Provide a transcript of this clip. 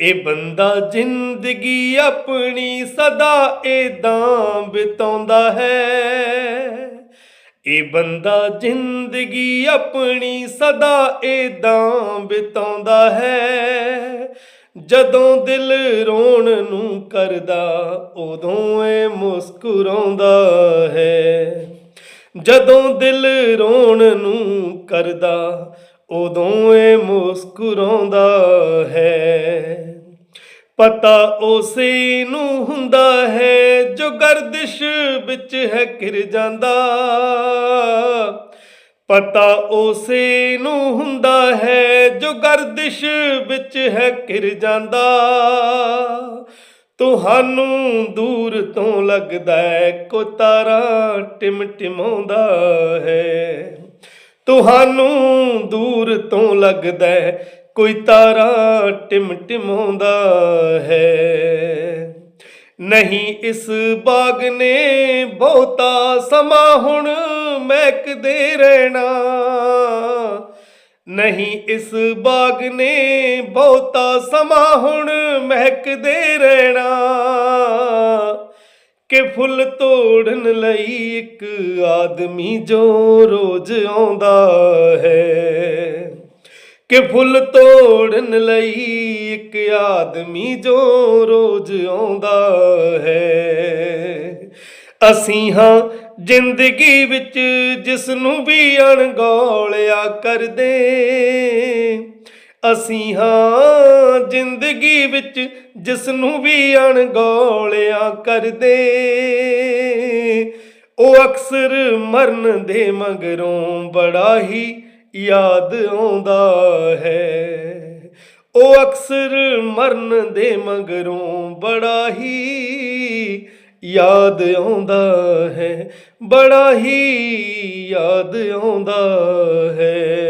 ਇਹ ਬੰਦਾ ਜ਼ਿੰਦਗੀ ਆਪਣੀ ਸਦਾ ਏਦਾਂ ਬਿਤਾਉਂਦਾ ਹੈ। ਇਹ ਬੰਦਾ ਜ਼ਿੰਦਗੀ ਆਪਣੀ ਸਦਾ ਏਦਾਂ ਬਿਤਾਉਂਦਾ ਹੈ। ਜਦੋਂ ਦਿਲ ਰੋਣ ਨੂੰ ਕਰਦਾ, ਉਦੋਂ ਏ ਮੁਸਕਰਾਉਂਦਾ ਹੈ। ਜਦੋਂ ਦਿਲ ਰੋਣ ਨੂੰ ਕਰਦਾ ਉਦੋਂ ਏ ਮੁਸਕਰਾਉਂਦਾ ਹੈ। ਪਤਾ ਉਸੇ ਨੂੰ ਹੁੰਦਾ ਹੈ, ਜੋ ਗਰਦਿਸ਼ ਵਿੱਚ ਹੈ ਕਿਰ ਜਾਂਦਾ। ਪਤਾ ਉਸੇ ਨੂੰ ਹੁੰਦਾ ਹੈ, ਜੋ ਗਰਦਿਸ਼ ਵਿੱਚ ਹੈ ਕਿਰ ਜਾਂਦਾ। ਤੁਹਾਨੂੰ ਦੂਰ ਤੋਂ ਲੱਗਦਾ ਹੈ, ਕੋ ਤਾਰਾ ਟਿਮਟਿਮਾਉਂਦਾ ਹੈ ਤੁਹਾਨੂੰ ਦੂਰ ਤੋਂ ਲੱਗਦਾ ਹੈ, ਕੋਈ ਤਾਰਾ ਟਿਮਟਿਮਾਉਂਦਾ ਹੈ। ਨਹੀਂ ਇਸ ਬਾਗ ਨੇ ਬਹੁਤਾ ਸਮਾਂ ਹੁਣ ਮਹਿਕਦੇ ਰਹਿਣਾ। ਨਹੀਂ ਇਸ ਬਾਗ ਨੇ ਬਹੁਤਾ ਸਮਾਂ ਹੁਣ ਮਹਿਕਦੇ ਰਹਿਣਾ। ਕਿ ਫੁੱਲ ਤੋੜਨ ਲਈ ਇੱਕ ਆਦਮੀ ਜੋ ਰੋਜ਼ ਆਉਂਦਾ ਹੈ। ਕਿ ਫੁੱਲ ਤੋੜਨ ਲਈ ਇੱਕ ਆਦਮੀ ਜੋ ਰੋਜ਼ ਆਉਂਦਾ ਹੈ। ਅਸੀਂ ਹਾਂ ਜ਼ਿੰਦਗੀ ਵਿੱਚ ਜਿਸ ਨੂੰ ਵੀ ਅਣਗੌਲਿਆ ਕਰਦੇ। ਅਸੀਂ ਹਾਂ ਜ਼ਿੰਦਗੀ ਵਿੱਚ ਜਿਸ ਨੂੰ ਵੀ ਅਣਗੌਲਿਆ ਕਰਦੇ। ਉਹ ਅਕਸਰ ਮਰਨ ਦੇ ਮਗਰੋਂ ਬੜਾ ਹੀ ਯਾਦ ਆਉਂਦਾ ਹੈ। ਉਹ ਅਕਸਰ ਮਰਨ ਦੇ ਮਗਰੋਂ ਬੜਾ ਹੀ ਯਾਦ ਆਉਂਦਾ ਹੈ। ਬੜਾ ਹੀ ਯਾਦ ਆਉਂਦਾ ਹੈ।